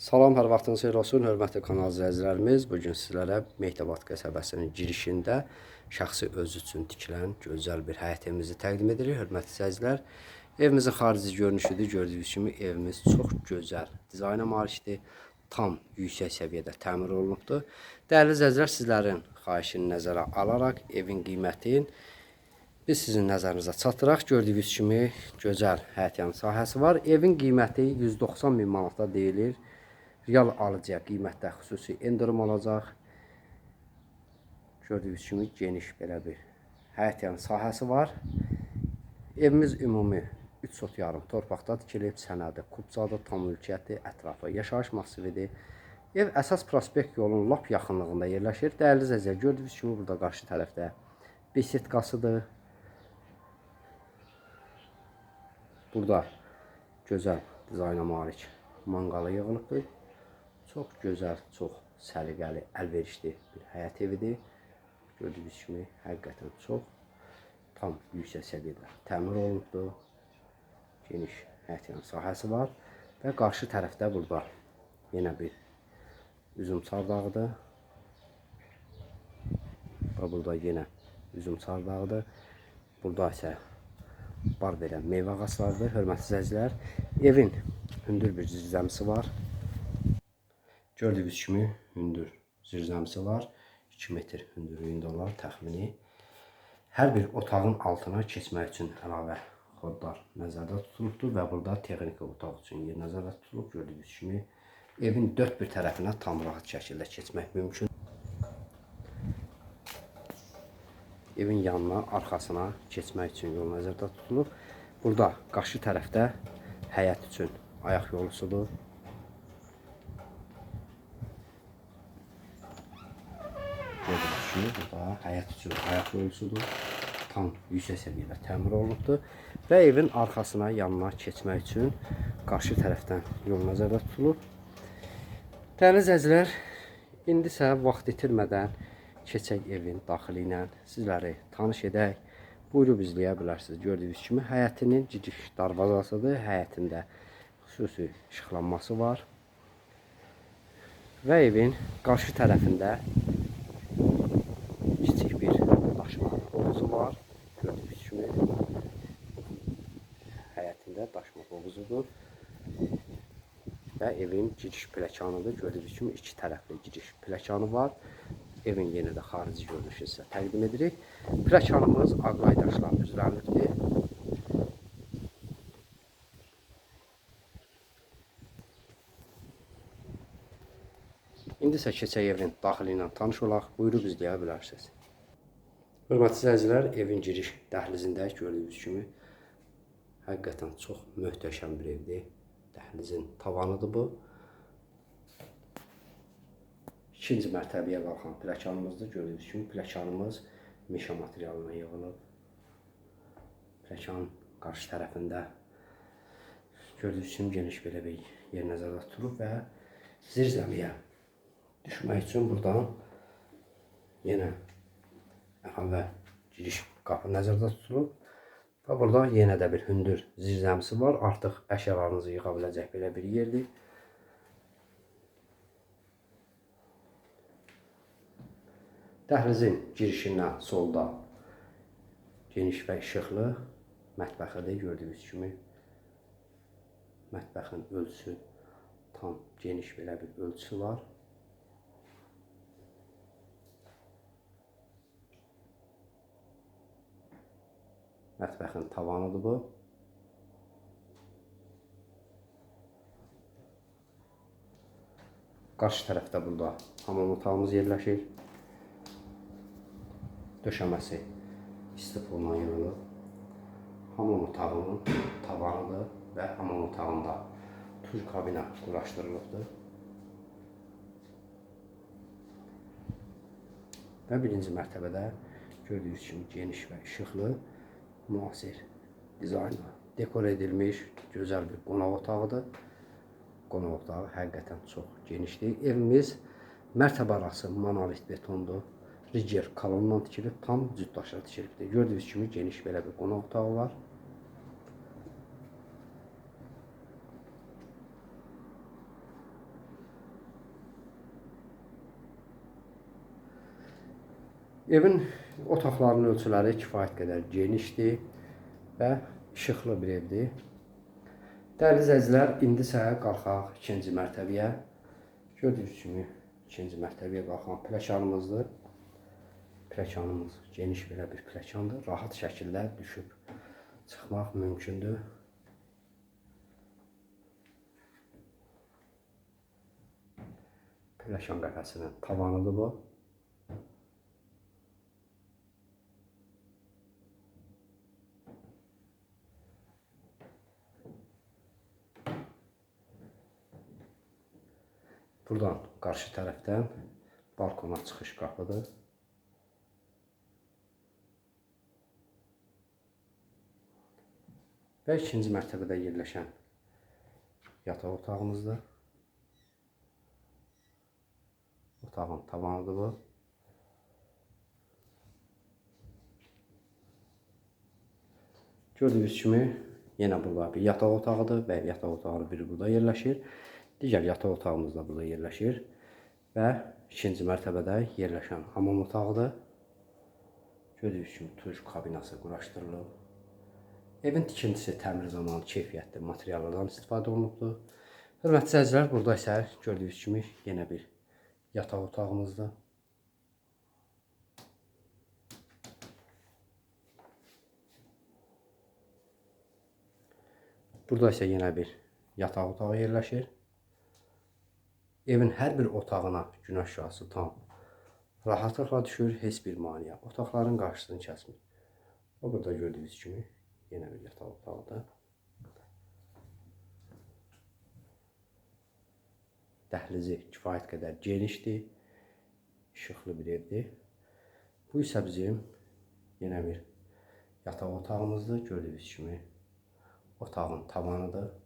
Salam, hər vaxtınız xeyir olsun, hörmətli kanal izləyicilərimiz. Bu gün sizlərə Mehdəbat qəsəbəsinin girişində şəxsi özü üçün tikilən gözəl bir həyət evimizi təqdim edirik. Hörmətli izləyicilər, evimizin xarici görünüşüdür. Gördüyünüz kimi evimiz çox gözəl, dizayna malikdir. Tam yüksək səviyyədə təmir olunubdur. Dəyərli izləyicilər, sizlərin xahişini nəzərə alaraq evin qiymətini biz sizin nəzərinizə çatdıraq. Gördüyünüz kimi gözəl həyətyan sahəsi var. Evin qiyməti 190 min manata deyilir. Real alıcıya qiymətdə xüsusi endirim olacaq. Gördüyünüz kimi geniş belə bir həyətyan sahəsi var. Evimiz ümumi 3 sot yarım torpaqda tikilib, sənədi kubcadır, tam mülkiyyəti, ətrafı yaşayış massividir. Ev əsas prospekt yolunun lap yaxınlığında yerləşir. Dəyərli izləyicilər, gördüyünüz kimi burada qarşı tərəfdə besetkasıdır. Burada gözəl dizayna malik manqalı yığılıbdır. Çox gözəl, çox səliqəli, əlverişli bir həyət evidir. Gördüyünüz kimi həqiqətən çox tam yüksək səviyyədə təmir olunubdur. Geniş həyətyan sahəsi var və qarşı tərəfdə burada yenə bir üzüm çardağıdır. Və burada yenə üzüm çardağıdır. Burada isə bar verən meyvə ağaclarıdır. Hörmətli izləyicilər, evin hündür bir zirzəmisi var. Gördüyünüz kimi hündür zirzəmisi var. 2 metr hündürlüyündə olar təxmini. Hər bir otağın altına keçmək üçün əlavə xodlar nəzərdə tutulubdur və burada texniki otaq üçün yer nəzərdə tutulub. Gördüyünüz kimi evin dörd bir tərəfinə tam rahat şəkildə keçmək mümkün. Evin yanına, arxasına keçmək üçün yol nəzərdə tutulub. Burada qarşı tərəfdə həyət üçün ayaq yolusudur. Kimi burada həyət üçün ayaq yolusudur. Tam yüksək səviyyədə təmir olunubdur və evin arxasına, yanına keçmək üçün qarşı tərəfdən yol nəzərdə tutulub. Dəyərli izləyicilər, indi isə vaxt itirmədən keçək evin daxili ilə sizləri tanış edək. Buyurub izləyə bilərsiniz. Gördüyünüz kimi həyətinin giriş darvazasıdır. Həyətində xüsusi işıqlanması var. Və evin qarşı tərəfində var. Gördüyünüz kimi həyətində daşma hovuzudur. Evin giriş pləkanıdır. Gördüyünüz kimi iki tərəfli giriş pləkanı var. Evin yenə də xarici görünüşü sizə təqdim edirik. Pləkanımız ağqay daşlar üzərindədir. İndi isə keçək evin daxili tanış olaq. Buyurub izləyə bilərsiniz. Hörmətli izləyicilər, evin giriş dəhlizində gördüyünüz kimi həqiqətən çox möhtəşəm bir evdir. Dəhlizin tavanıdır bu. İkinci mərtəbəyə qalxan pləkanımızdır. Gördüyünüz kimi pləkanımız meşə materialına yığılıb. Pləkanın qarşı tərəfində gördüyünüz kimi geniş belə bir yer nəzərdə tutulub və zirzəmiyə düşmək üçün buradan yenə əlavə giriş qapı nəzərdə tutulub. Və burada yenə də bir hündür zirzəmisi var. Artıq əşyalarınızı yığa biləcək belə bir yerdir. Dəhlizin girişindən solda geniş və işıqlı mətbəxidir. Gördüyünüz kimi mətbəxin ölçüsü tam geniş belə bir ölçüsü var. Mətbəxin tavanıdır bu. Qarşı tərəfdə burada hamam otağımız yerləşir. Döşəməsi istipulla yığılıb. Hamam otağının tavanıdır və hamam otağında tuz kabinə quraşdırılıbdır. Və birinci mərtəbədə gördüyünüz kimi geniş və işıqlı muhasir dizaynla dekor edilmiş gözəl bir qonaq otağıdır. Qonaq otağı həqiqətən çox genişdir. Evimiz mərtəbə arası monolit betondur. Riger kolonla tikilib, tam cütdaşla tikilibdir. Gördüyünüz kimi geniş belə bir qonaq otağı var. Evin otaqlarının ölçüləri kifayət qədər genişdir və işıqlı bir evdir. Dəyərli izləyicilər, indi isə qalxaq ikinci mərtəbəyə. Gördüyünüz kimi ikinci mərtəbəyə qalxan pləkanımızdır. Pləkanımız geniş belə bir pləkandır. Rahat şəkildə düşüb çıxmaq mümkündür. Pləkan qəfəsinin tavanıdır bu. Buradan qarşı tərəfdən balkona çıxış qapıdır. Və ikinci mərtəbədə yerləşən yataq otağımızdır. Otağın tavanıdır bu. Gördüyünüz kimi yenə burada bir yataq otağıdır və yataq otağının biri burada yerləşir. Digər yataq otağımız da burada yerləşir və ikinci mərtəbədə yerləşən hamam otağıdır. Gördüyünüz kimi tuş kabinası quraşdırılıb. Evin tikintisi təmir zamanı keyfiyyətli materiallardan istifadə olunubdur. Hörmətli izləyicilər, burada isə gördüyünüz kimi yenə bir yataq otağımızdır. Burada isə yenə bir yataq otağı yerləşir. Evin hər bir otağına günəş şüası tam rahatlıqla düşür, heç bir maneə. Otaqların qarşısını kəsmir. O burada gördüyünüz kimi yenə bir yataq otağıdır. Dəhlizi kifayət qədər genişdir. İşıqlı bir evdir. Bu isə bizim yenə bir yataq otağımızdır. Gördüyünüz kimi otağın tavanıdır.